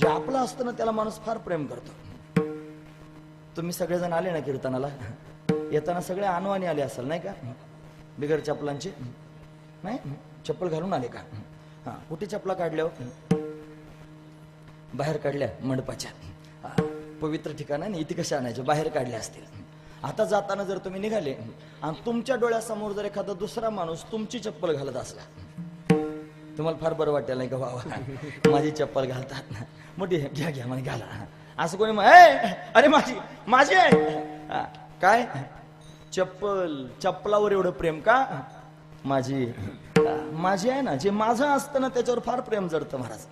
जे आपलं असतं ना त्याला माणूस फार प्रेम करतो. तुम्ही सगळेजण आले ना कीर्तनाला? येताना सगळे आणवानी आले असाल नाही का? बिगर चपलांचे? नाही? चप्पल घालून आले का? हा कुठे चपला काढल्या हो? बाहेर काढल्या मंडपाच्या. पवित्र ठिकाण आहे ना इथे कशा आणायच्या? बाहेर काढल्या असतील. आता जाताना जर तुम्ही निघाले आणि तुमच्या डोळ्यासमोर जर एखादा दुसरा माणूस तुमची चप्पल घालत असला तुम्हाला फार बरं वाटेल नाही का वा माझी चप्पल घालतात ना. मोठी घ्या घ्या म्हणे घाला. असं कोणी मग अरे माझी माझी आहे. काय? चप्पल चप्पलावर एवढं प्रेम का? माझी माझी आहे ना जे माझं असतं ना त्याच्यावर फार प्रेम जडतं महाराज.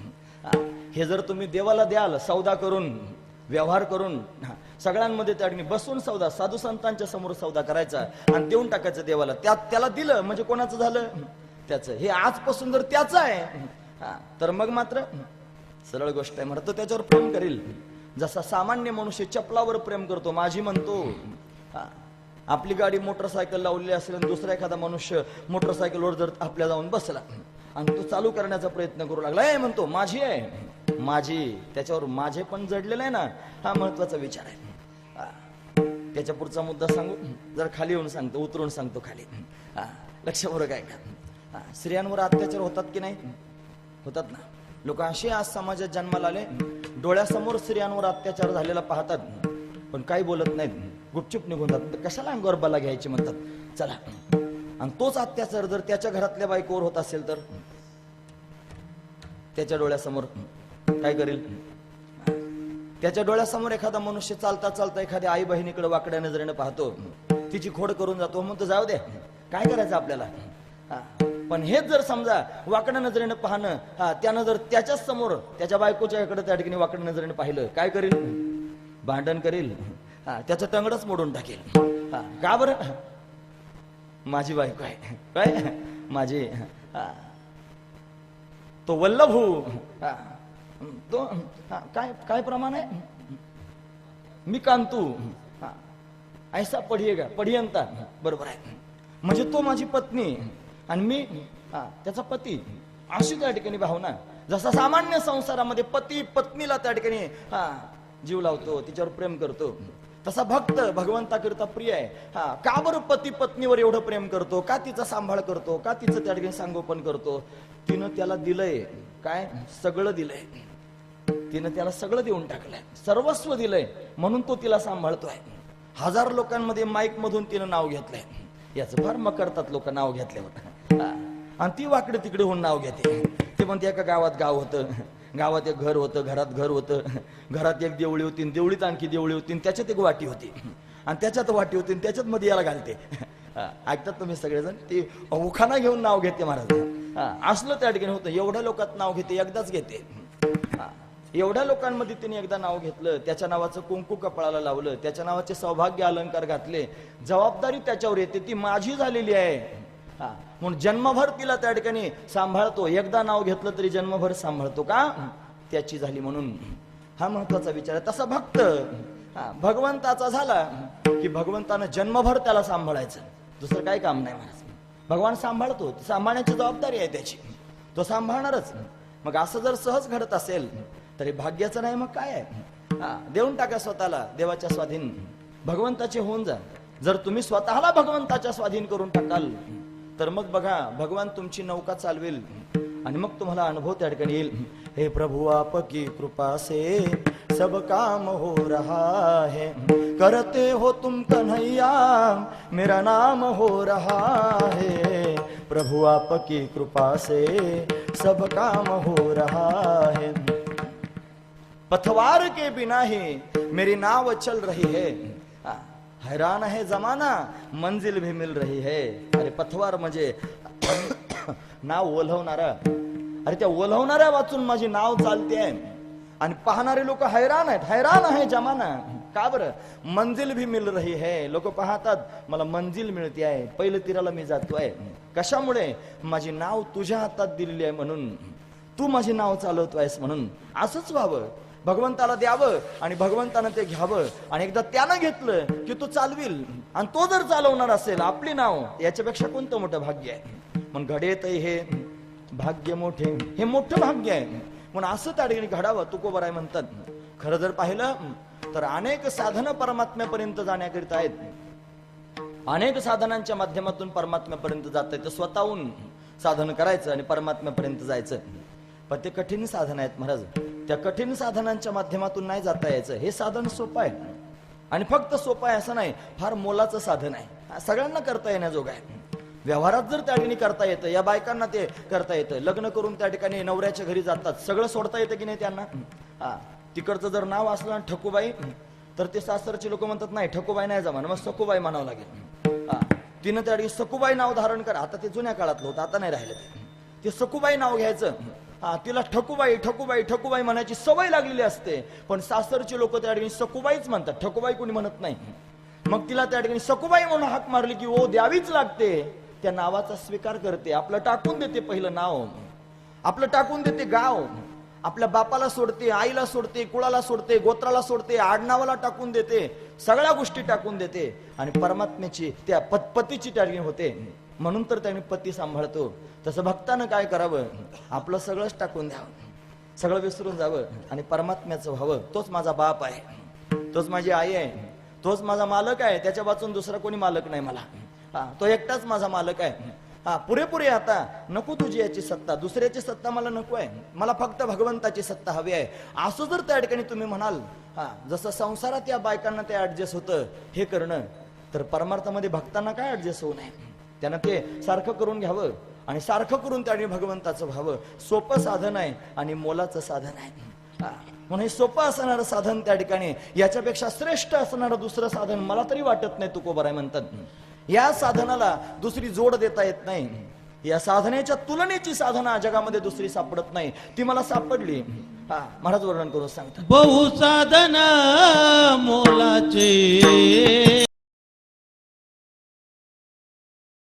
हे जर तुम्ही देवाला द्याल सौदा करून व्यवहार करून हा, सगळ्यांमध्ये त्या ठिकाणी बसून सौदा साधू संतांच्या समोर सौदा करायचा आणि देऊन टाकायचं देवाला. त्यात त्याला दिलं म्हणजे कोणाचं झालं? त्याचं. हे आजपासून जर त्याचं आहे हा, तर मग मात्र सरळ गोष्ट आहे. म्हणत तो त्याच्यावर प्रेम करील. जसा सामान्य मनुष्य चपलावर प्रेम करतो माझी म्हणतो हा, आपली गाडी मोटरसायकल लावलेली असेल आणि दुसरा एखादा मनुष्य मोटरसायकलवर जर आपल्या जाऊन बसला आणि तो चालू करण्याचा प्रयत्न करू लागला ए म्हणतो माझी आहे. माझी त्याच्यावर माझे पण जडलेलं आहे ना हा महत्त्वाचा विचार आहे. हा. त्याच्या पुढचा मुद्दा सांगू? जर खाली येऊन सांगतो उतरून सांगतो खाली. हा, लक्षपूर्वक आहे का? हा, स्त्रियांवर अत्याचार होतात की नाही? होतात ना. लोक असे आज समाजात जन्माला आले डोळ्यासमोर स्त्रियांवर अत्याचार झालेला पाहतात. पण काही बोलत नाहीत. गुपचूप निघून जातात. कशाला अंगावर बला घ्यायची म्हणतात? चला. आणि तोच अत्याचार जर त्याच्या घरातल्या बायकोवर होत असेल तर? त्याच्या डोळ्यासमोर काय करेल? त्याच्या डोळ्यासमोर एखादा मनुष्य चालता चालता एखाद्या आई बहिणीकडे वाकड्या नजरेने पाहतो. तिची खोड करून जातो. म्हणतो जाऊ दे. काय करायचं आपल्याला? हा. पण हेच जर समजा वाकड्या नजरेनं पाहणं हा त्यानं जर त्याच्याच समोर त्याच्या बायकोच्या इकडे त्या ठिकाणी वाकड्या नजरेनं पाहिलं काय करील? भांडण करील? हा त्याचं टंगडच मोडून टाकेल. हा का बरं? माझी बायको आहे. काय माझी तो वल्लभू हो. हा. तो हा, काय काय प्रमाण आहे? मी कांतू. हा. ऐसा पढिएगा पढियंता. बरोबर आहे. म्हणजे तो माझी पत्नी. आणि मी हा, त्याचा पती. अशी त्या ठिकाणी भावना. जसा सामान्य संसारामध्ये पती पत्नीला त्या ठिकाणी हा जीव लावतो तिच्यावर प्रेम करतो. तसा भक्त भगवंताकरिता प्रिय आहे. हा का बरं पती पत्नीवर एवढं प्रेम करतो? का तिचा सांभाळ करतो? का तिचं त्या ठिकाणी संगोपन करतो? तिनं त्याला दिलंय. काय? सगळं दिलंय. तिनं त्याला सगळं देऊन टाकलंय. सर्वस्व दिलंय. म्हणून तो तिला सांभाळतोय. हजार लोकांमध्ये माईक मधून तिनं नाव घेतलंय. याचं फार मग करतात लोक नाव घेतल्यावर. आणि ती वाकडे तिकडे होऊन नाव घेते. ते म्हणते एका गावात गाव होतं. गावात एक घर होतं घरात घर होतं. घरात एक देवळी होती देवळीत आणखी देवळी होती आणि त्याच्यात एक वाटी होती. आणि त्याच्यात वाटी होती आणि त्याच्यात मध्ये याला घालते. ऐकतात तुम्ही सगळेजण? ते उखाना घेऊन नाव घेते महाराज. असलं त्या ठिकाणी होतं. एवढ्या लोकात नाव घेते एकदाच घेते. हा. एवढ्या लोकांमध्ये तिने एकदा नाव घेतलं त्याच्या नावाचं कुंकू कपाळाला लावलं त्याच्या नावाचे सौभाग्य अलंकार घातले. जबाबदारी त्याच्यावर येते. ती माझी झालेली आहे. हा. म्हणून जन्मभर तिला त्या ठिकाणी सांभाळतो. एकदा नाव घेतलं तरी जन्मभर सांभाळतो का? त्याची झाली म्हणून. हा महत्त्वाचा विचार आहे. तसा भक्त हा भगवंताचा झाला की भगवंतानं जन्मभर त्याला सांभाळायचं. दुसरं काही काम नाही महाराज. भगवान सांभाळतो. सांभाळण्याची जबाबदारी आहे त्याची. तो सांभाळणारच. मग असं जर सहज घडत असेल तरी भाग्याचं नाही मग काय आहे? हा देऊन टाका स्वतःला देवाच्या स्वाधीन. भगवंताचे होऊन जा. जर तुम्ही स्वतःला भगवंताच्या स्वाधीन करून टाकाल तर मग बघा भगवान तुमची नौका चालवेल आणि मग तुम्हाला अनुभव त्या ठिकाणी येईल. हे प्रभु आपकी कृपा से सब काम हो रहा है. करते हो तुम कन्हैया मेरा नाम हो रहा है. प्रभु आपकी कृपा से सब काम हो रहा है. पथवार के बिना ही मेरी नाव चल रही है. हैरान है जमाना मंजिल भी मिल रही है। अरे पथवार म्हणजे नाव ओलवणारा। अरे त्या ओलवणाऱ्या वाचून माझी नाव चालते आहे. आणि पाहणारे लोक हैराण आहेत. हैराण आहे जमाना. का बरं? मंजिल भी मिल रही है. लोक पाहतात मला मंजिल मिळते आहे. पहिलं तीराला मी जातोय कशामुळे? माझी नाव तुझ्या हातात दिलेली आहे म्हणून. तू माझे नाव चालवतो आहेस म्हणून. असंच व्हावं. भगवंताला द्यावं आणि भगवंतानं ते घ्यावं. आणि एकदा त्यानं घेतलं की तो चालविल. आणि तो जर चालवणार असेल आपली नाव याच्यापेक्षा कोणतं मोठं भाग्य आहे? मग घडेत हे भाग्य मोठे. हे मोठं भाग्य आहे. म्हणून असं त्या ठिकाणी घडावं. तुकोबराय म्हणतात. खरं जर पाहिलं तर अनेक साधनं परमात्म्यापर्यंत जाण्याकरिता आहेत. अनेक साधनांच्या माध्यमातून परमात्म्यापर्यंत जाता येतं स्वतःहून साधन करायचं आणि परमात्म्यापर्यंत जायचं. पण ते कठीण साधन आहेत महाराज. त्या कठीण साधनांच्या माध्यमातून नाही जाता यायचं. हे साधन सोपं आहे. आणि फक्त सोपं आहे असं नाही फार मोलाचं साधन आहे. सगळ्यांना करता येण्याजोग आहे. व्यवहारात जर त्या ठिकाणी करता येतं या बायकांना ते करता येतं. लग्न करून त्या ठिकाणी नवऱ्याच्या घरी जातात. सगळं सोडता येतं की नाही त्यांना? हा तिकडचं जर नाव असलं ठकूबाई तर ते सासरचे लोक म्हणतात नाही ठकूबाई नाही जमा. मग सखूबाई म्हणावं लागेल. हा तिनं त्या ठिकाणी सकूबाई नाव धारण करा. आता ते जुन्या काळातलं होतं आता नाही राहिलं ते. सकूबाई नाव घ्यायचं. तिला ठकूबाई ठकूबाई ठकूबाई म्हणायची सवय लागलेली असते. पण सासरचे लोक त्या ठिकाणी सकुबाईच म्हणतात. ठकूबाई कोणी म्हणत नाही. मग तिला त्या ठिकाणी सकुबाई म्हणून हाक मारली की ओ द्यावीच लागते. त्या नावाचा स्वीकार करते. आपलं टाकून देते पहिलं नाव. आपलं टाकून देते गाव. आपल्या बापाला सोडते आईला सोडते कुळाला सोडते गोत्राला सोडते आडनावाला टाकून देते. सगळ्या गोष्टी टाकून देते. आणि परमात्म्याची त्या पत पतीची त्या ठिकाणी होते. म्हणून तर त्याने पती सांभाळतो. तसं भक्तानं काय करावं? आपलं सगळंच टाकून द्यावं सगळं विसरून जावं आणि परमात्म्याचं व्हावं. तोच माझा बाप आहे. तोच माझी आई आहे. तोच माझा मालक आहे. त्याच्या वाचून दुसरा कोणी मालक नाही मला. हा तो एकटाच माझा मालक आहे. हा पुरेपुरे आता नको तुझी याची सत्ता. दुसऱ्याची सत्ता मला नको आहे. मला फक्त भगवंताची सत्ता हवी आहे. असं जर त्या ठिकाणी तुम्ही म्हणाल हा जसं संसारात या बायकांना ते ऍडजस्ट होतं हे करणं तर परमार्थामध्ये भक्तांना काय ऍडजस्ट होऊ नये? त्यांना ते सारखं करून घ्यावं. आणि सारखं करून त्याने भगवंताचं व्हावं. सोपं साधन आहे आणि मोलाचं साधन आहे. हा. म्हणून हे सोपं असणारं साधन त्या ठिकाणी याच्यापेक्षा श्रेष्ठ असणारं दुसरं साधन मला तरी वाटत नाही तुकोबर आहे म्हणतात. या साधनाला दुसरी जोड देता येत नाही. या साधनेच्या तुलनेची साधना जगामध्ये दुसरी सापडत नाही. ती मला सापडली. हा. महाराज वर्णन करून सांगतात. बहु साधन मोलाचे.